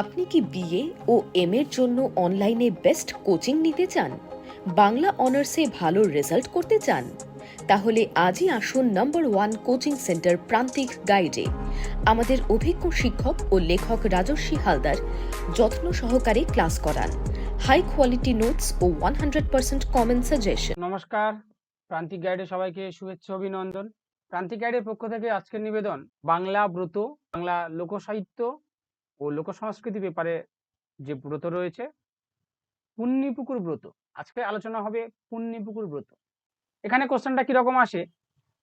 আপনি কি বিএ ও এম এর জন্য অনলাইনে বেস্ট কোচিং নিতে চান? বাংলা অনার্সে ভালো রেজাল্ট করতে চান? তাহলে আজই আসুন নম্বর ওয়ান কোচিং সেন্টার প্রান্তিক গাইডে। আমাদের অভিজ্ঞ শিক্ষক ও লেখক রাজস্বী হালদার যত্ন সহকারে ক্লাস করান। হাই কোয়ালিটি নোটস ও one hundred percent common suggestion. নমস্কার, প্রান্তিক গাইডে সবাইকে শুভেচ্ছা, অভিনন্দন। প্রান্তিক গাইডের পক্ষ থেকে আজকের নিবেদন, বাংলা ব্রত, বাংলা লোকসাহিত্য ও লোক সংস্কৃতি ব্যাপারে যে ব্রত রয়েছে, পুণ্যিপুকুর ব্রত। আজকে আলোচনা হবে পুণ্যিপুকুর ব্রত। এখানে কোশ্চেনটা কীরকম আসে?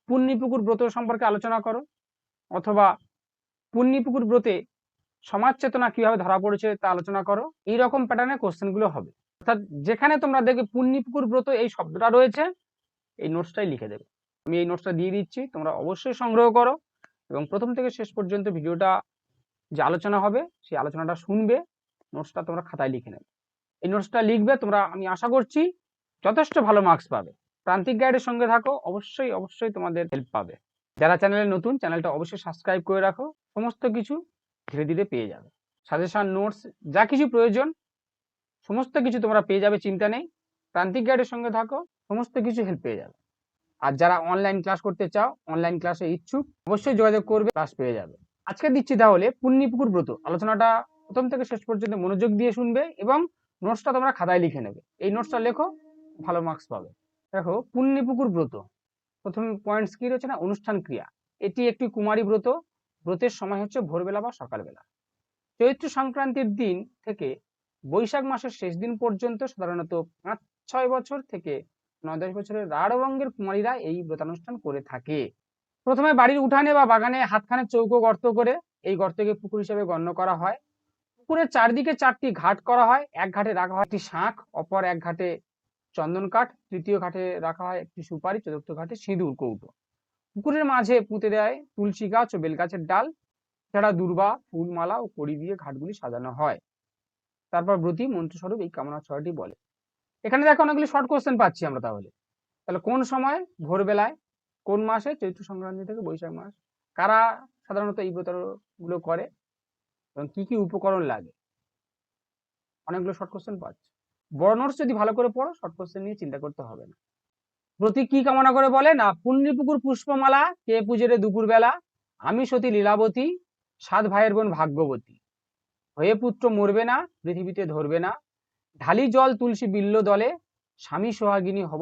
পুণ্যিপুকুর ব্রত সম্পর্কে আলোচনা করো, অথবা পুণ্যিপুকুর ব্রতে সমাজ চেতনা কীভাবে ধরা পড়েছে তা আলোচনা করো। এই রকম প্যাটার্নে কোশ্চেনগুলো হবে। অর্থাৎ যেখানে তোমরা দেখবে পুণ্যিপুকুর ব্রত, এই শব্দটা রয়েছে, এই নোটসটাই লিখে দেবে। আমি এই নোটসটা দিয়ে দিচ্ছি, তোমরা অবশ্যই সংগ্রহ করো। এবং প্রথম থেকে শেষ পর্যন্ত ভিডিওটা যে আলোচনা হবে, সেই আলোচনাটা শুনবে নোটসটা তোমরা খাতায় লিখে নেবে। এই নোটসটা লিখবে, তোমরা, আমি আশা করছি, যথেষ্ট ভালো মার্কস পাবে। প্রান্তিক গাইডের সঙ্গে থাকো, অবশ্যই অবশ্যই তোমাদের হেল্প পাবে। যারা চ্যানেলে নতুন চ্যানেলটা অবশ্যই সাবস্ক্রাইব করে রাখো, সমস্ত কিছু ধীরে ধীরে পেয়ে যাবে। সাজেশন নোটস যা কিছু প্রয়োজন, সমস্ত কিছু তোমরা পেয়ে যাবে, চিন্তা নেই। প্রান্তিক গাইডের সঙ্গে থাকো, সমস্ত কিছু হেল্প পেয়ে যাবে। আর যারা অনলাইন ক্লাস করতে চাও অনলাইন ক্লাসে ইচ্ছুক, অবশ্যই যোগাযোগ করবে ক্লাস পেয়ে যাবে। আজকে দিচ্ছি তাহলে পুণ্যিপুকুর ব্রত। আলোচনাটা প্রথম থেকে শেষ পর্যন্ত মনোযোগ দিয়ে শুনবে এবং নোটসটা তোমরা খাতায় লিখে নেবে। এই নোটসটা লেখো, ভালো মার্কস পাবে। দেখো, পুণ্যিপুকুর ব্রত। প্রথম পয়েন্টস কি রয়েছে না? অনুষ্ঠান ক্রিয়া। এটি একটি কুমারী ব্রত। ব্রতের সময় হচ্ছে ভোরবেলা বা সকালবেলা। চৈত্র সংক্রান্তির দিন থেকে বৈশাখ মাসের শেষ দিন পর্যন্ত সাধারণত পাঁচ, ছয় বছর থেকে নয়, দশ বছরের রাঢ় রাঢ়বঙ্গের কুমারীরা এই ব্রতানুষ্ঠান করে থাকে। প্রথমে বাড়ির উঠানে বা বাগানে হাতখানে চৌকো গর্ত করে এই গর্তকে পুকুর হিসেবে গণ্য করা হয়। পুকুরের চারদিকে চারটি ঘাট করা হয়। এক ঘাটে রাখা হয় একটি শাঁখ, অপর এক ঘাটে চন্দন কাঠ, তৃতীয় ঘাটে রাখা হয় একটি সুপারি, চতুর্থ ঘাটে সিঁদুর, কৌটো। পুকুরের মাঝে পুঁতে দেয় তুলসী গাছ ও বেলগাছের ডাল। ছাড়া দুর্বা, ফুলমালা ও কড়ি দিয়ে ঘাটগুলি সাজানো হয়। তারপর ব্রতী মন্ত্রস্বরূপ এই কামনা ছয়টি বলে। এখানে দেখো অনেকগুলি শর্ট কোশ্চেন পাচ্ছি আমরা তাহলে। তাহলে কোন সময় ভোরবেলায় কোন মাসে? চৈত্র সংক্রান্তি থেকে বৈশাখ মাস। কারা সাধারণত এই ব্রতগুলো করে? এবং কি কি উপকরণ লাগে? অনেকগুলো শর্ট কোশ্চেন পাচ্ছি। বড় যদি ভালো করে পড়ো শর্ট কোশ্চেন নিয়ে চিন্তা করতে হবে না। প্রতীক কি কামনা করে বলে? না, পুণ্যপুকুর পুষ্পমালা, কে পুজোরে দুপুর বেলা আমি সতী লীলাবতী, সাত ভাইয়ের বোন ভাগ্যবতী। হয়ে পুত্র মরবে না, পৃথিবীতে ধরবে না। ঢালি জল তুলসী বিল্ল দলে, স্বামী সোহাগিনী হব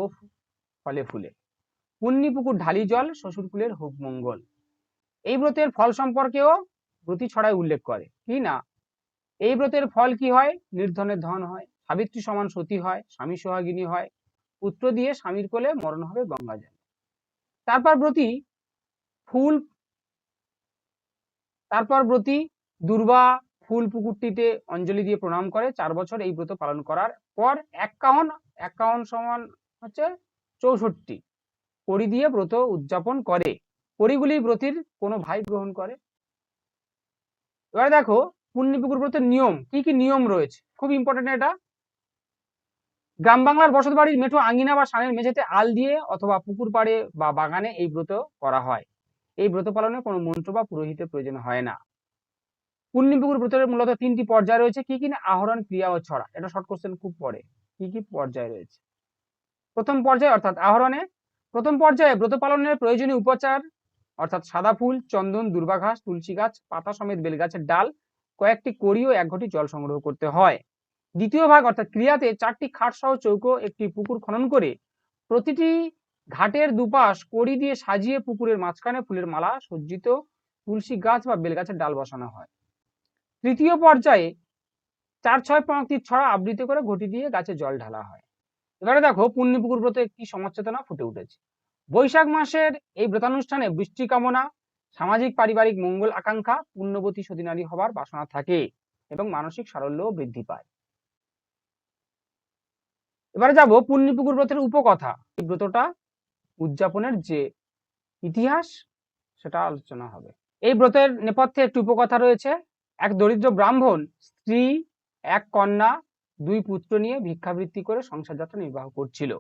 ফলে ফুলে। পুণ্যপুকুর ঢালি জল, শ্বশুরকুলের হোক মঙ্গল। এই ব্রতের ফল সম্পর্কেও ব্রতি ছড়ায় উল্লেখ করে, কি না? এই ব্রতের ফল কি হয়? নির্ধনের ধন হয়, সাবিত্রী সমান সতী হয়, স্বামী সোহাগিনী হয়, পুত্র দিয়ে স্বামীর কোলে মরণ হবে গঙ্গা জল। তারপর ব্রতী ফুল, তারপর ব্রতি দুর্বা ফুল পুকুরটিতে অঞ্জলি দিয়ে প্রণাম করে, চার বছর এই ব্রত পালন করার পর একাউন একাউন সমান হচ্ছে চৌষট্টি। কড়ি দিয়ে ব্রত উদযাপন করে। কড়িগুলি ব্রতির কোনো ভাই গ্রহণ করে? এবারে দেখো পুণ্যপুকুর ব্রতের নিয়ম, কি কি নিয়ম রয়েছে? খুব ইম্পর্টেন্ট এটা। গ্রাম বাংলার বসত বাড়ির মেঠো আঙ্গিনা বা সানের মেঝেতে আল দিয়ে অথবা পুকুর পাড়ে বা বাগানে এই ব্রত করা হয়। এই ব্রত পালনে কোনো মন্ত্র বা পুরোহিতের প্রয়োজন হয় না। পুণ্যপুকুর ব্রতের মূলত তিনটি পর্যায় রয়েছে। কি কি না? আহরণ, ক্রিয়া ও ছড়া। এটা শর্ট কোশ্চেন খুব পড়ে কি কি পর্যায় রয়েছে? প্রথম পর্যায়ে অর্থাৎ আহরণে প্রথম পর্যায়ে ব্রত পালনের প্রয়োজনীয় উপচার, অর্থাৎ সাদা ফুল, চন্দন, দুর্বা ঘাস, তুলসী গাছ, পাতা সমেত বেলগাছের ডাল, কয়েকটি কড়ি ও এক ঘটি জল সংগ্রহ করতে হয়। দ্বিতীয় ভাগ, অর্থাৎ ক্রিয়াতে চারটি খাট সহ চৌকো, একটি পুকুর খনন করে প্রতিটি ঘাটের দুপাশ কড়ি দিয়ে সাজিয়ে পুকুরের মাঝখানে ফুলের মালা, সজ্জিত তুলসী গাছ বা বেলগাছের ডাল বসানো হয়। তৃতীয় পর্যায়ে চার ছয় পঁয়ত্রিশ ছড়া আবৃত করে ঘটি দিয়ে গাছে জল ঢালা হয়। এবারে দেখো, পুণ্যপুকুর ব্রতে একটি সমাজচেতনা ফুটে উঠেছে। বৈশাখ মাসের এই ব্রতানুষ্ঠানে বৃষ্টি কামনা, সামাজিক পারিবারিক মঙ্গল আকাঙ্ক্ষা পুণ্যবতী সতীনারী হবার বাসনা থাকে এবং মানসিক সারল্য বৃদ্ধি পায়। এবারে যাব পুণ্যপুকুর ব্রতের উপকথা। এই ব্রতটা উদযাপনের যে ইতিহাস, সেটা আলোচনা হবে। এই ব্রতের নেপথ্যে একটি উপকথা রয়েছে, এক দরিদ্র ব্রাহ্মণ স্ত্রী, এক কন্যা, দুই পুত্র নিয়ে ভিক্ষাবৃত্তি করে সংসার যাত্রা নির্বাহ করছিল।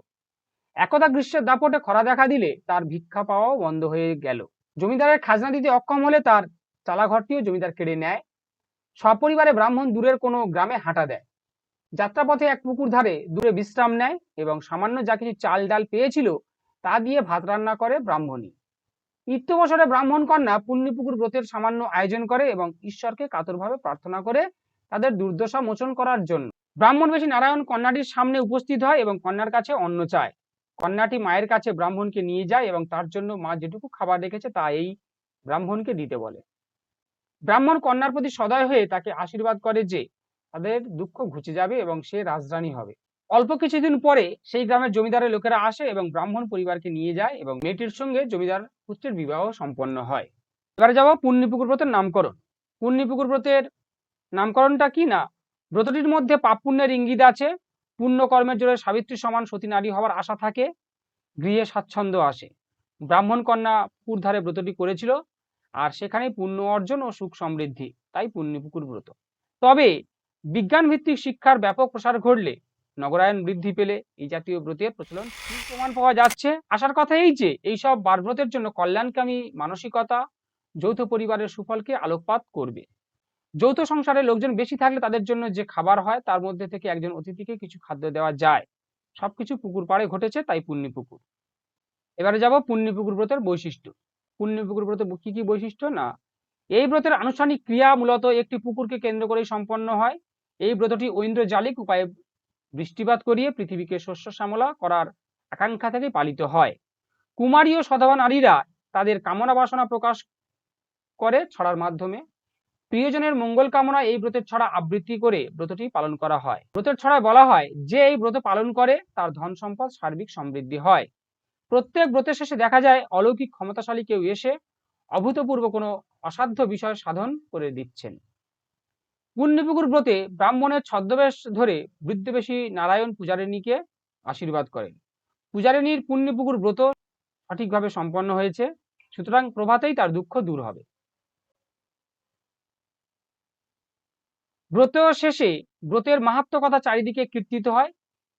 একদা গ্রীষ্মের দাপটে খরা দেখা দিলে তার ভিক্ষা পাওয়াও বন্ধ হয়ে গেল। জমিদারের খাজনা দিতে অক্ষম হলে তার চালাঘরটিও জমিদার কেড়ে নেয়। সপরিবারে ব্রাহ্মণ দূরের কোনো গ্রামে হাঁটা দেয়। যাত্রাপথে এক পুকুর ধারে দূরে বিশ্রাম নেয় এবং সামান্য যা কিছু চাল ডাল পেয়েছিল তা দিয়ে ভাত রান্না করে ব্রাহ্মণী নিত্যবসরে ব্রাহ্মণ কন্যা পুণ্যপুকুর ব্রতের সামান্য আয়োজন করে এবং ঈশ্বরকে কাতরভাবে প্রার্থনা করে তাদের দুর্দশা মোচন করার জন্য। ব্রাহ্মণ বেশি নারায়ণ কন্যাটির সামনে উপস্থিত হয় এবং কন্যার কাছে অন্ন চায়। কন্যাটি মায়ের কাছে ব্রাহ্মণকে নিয়ে যায় এবং তার জন্য মা যেটুকু খাবার রেখেছে তা এই ব্রাহ্মণকে দিতে বলে। ব্রাহ্মণ কন্যার প্রতি সদয় হয়ে তাকে আশীর্বাদ করে যে তাদের দুঃখ ঘুচে যাবে এবং সে রাজরানী হবে। অল্প কিছুদিন পরে সেই গ্রামের জমিদারের লোকেরা আসে এবং ব্রাহ্মণ পরিবারকে নিয়ে যায় এবং মেয়েটির সঙ্গে জমিদার পুত্রের বিবাহ সম্পন্ন হয়। এবারে যাব পুণ্যপুকুর ব্রতের নামকরণ। পুণ্যপুকুর ব্রতের নামকরণটা কি না? ব্রতটির মধ্যে পাপ পুণ্যের ইঙ্গিত আছে। পুণ্য কর্মের জোরে সাবিত্রী সমান সতী নারী হওয়ার আশা থাকে, গৃহে স্বাচ্ছন্দ্য আসে। ব্রাহ্মণ কন্যা পুকুর ধারে ব্রতটি করেছিল আর সেখানে পুণ্য অর্জন ও সুখ সমৃদ্ধি, তাই পুণ্যপুকুর ব্রত। তবে বিজ্ঞান ভিত্তিক শিক্ষার ব্যাপক প্রসার ঘটলে নগরায়ণ বৃদ্ধি পেলে এই জাতীয় ব্রতের প্রচলন প্রমাণ পাওয়া যাচ্ছে। আসার কথা এই যে, এইসব বারব্রতের জন্য কল্যাণকামী মানসিকতা যৌথ পরিবারের সুফলকে আলোকপাত করবে। যৌথ সংসারে লোকজন বেশি থাকলে তাদের জন্য যে খাবার হয়, তার মধ্যে থেকে একজন অতিথিকে কিছু খাদ্য দেওয়া যায়। সবকিছু পুকুর পাড়ে ঘটেছে, তাই পুণ্যি পুকুর এবারে যাব পুণ্যি পুকুর ব্রতের বৈশিষ্ট্য। পুণ্যি পুকুর ব্রতে কি কি বৈশিষ্ট্য? না, এই ব্রতের আনুষ্ঠানিক ক্রিয়া মূলত একটি পুকুরকে কেন্দ্র করেই সম্পন্ন হয়। এই ব্রতটি ঐন্দ্রজালিক উপায়ে বৃষ্টিপাত করিয়ে পৃথিবীকে শস্য শ্যামলা করার আকাঙ্ক্ষা থেকে পালিত হয়। কুমারী ও সধবা নারীরা তাদের কামনা বাসনা প্রকাশ করে ছড়ার মাধ্যমে প্রিয়জনের মঙ্গল কামনা এই ব্রতের ছড়া আবৃত্তি করে ব্রতটি পালন করা হয়। ব্রতের ছড়ায় বলা হয়, যে এই ব্রত পালন করে তার ধন সম্পদ, সার্বিক সমৃদ্ধি হয়। প্রত্যেক ব্রতের শেষে দেখা যায়, অলৌকিক ক্ষমতাশালী কেউ এসে অভূতপূর্ব কোনো অসাধ্য বিষয় সাধন করে দিচ্ছেন। পুণ্যপুকুর ব্রতে ব্রাহ্মণের ছদ্মবেশ ধরে বৃদ্ধবেশী নারায়ণ পূজারিণীকে আশীর্বাদ করেন। পূজারিণীর পুণ্যপুকুর ব্রত সঠিকভাবে সম্পন্ন হয়েছে, সুতরাং প্রভাতেই তার দুঃখ দূর হবে। ব্রত শেষে ব্রতের মাহাত্ম কথা চারিদিকে কীর্তিত হয়।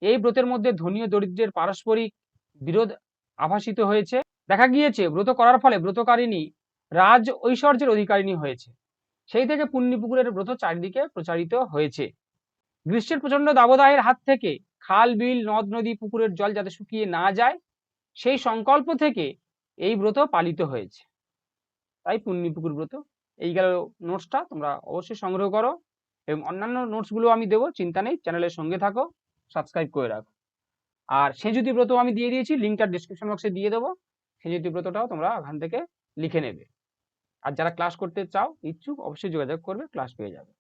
এই ব্রতের মধ্যে ধনী ও দরিদ্রের পারস্পরিক বিরোধ আভাসিত হয়েছে। দেখা গিয়েছে, ব্রত করার ফলে ব্রতকারিণী রাজ ঐশ্বর্যের অধিকারিণী হয়েছে। সেই থেকে পুণ্যপুকুরের ব্রত চারিদিকে প্রচারিত হয়েছে। গ্রীষ্মের প্রচণ্ড দাবদাহের হাত থেকে খাল, বিল, নদ, নদী, পুকুরের জল যাতে শুকিয়ে না যায়, সেই সংকল্প থেকে এই ব্রত পালিত হয়েছে। তাই পুণ্যপুকুর ব্রত, এই গেল নোটসটা তোমরা অবশ্যই সংগ্রহ করো। এবং অন্যান্য নোটসগুলো আমি দেবো, চিন্তা নেই চ্যানেলের সঙ্গে থাকো সাবস্ক্রাইব করে রাখো। আর সেজুতি ব্রত আমি দিয়ে দিয়েছি লিঙ্কটা ডিসক্রিপশন বক্সে দিয়ে দেবো সেজুতি ব্রতটাও তোমরা ওখান থেকে লিখে নেবে। আর যারা ক্লাস করতে চাও, ইচ্ছুক, অবশ্যই যোগাযোগ করবে ক্লাস পেয়ে যাবে।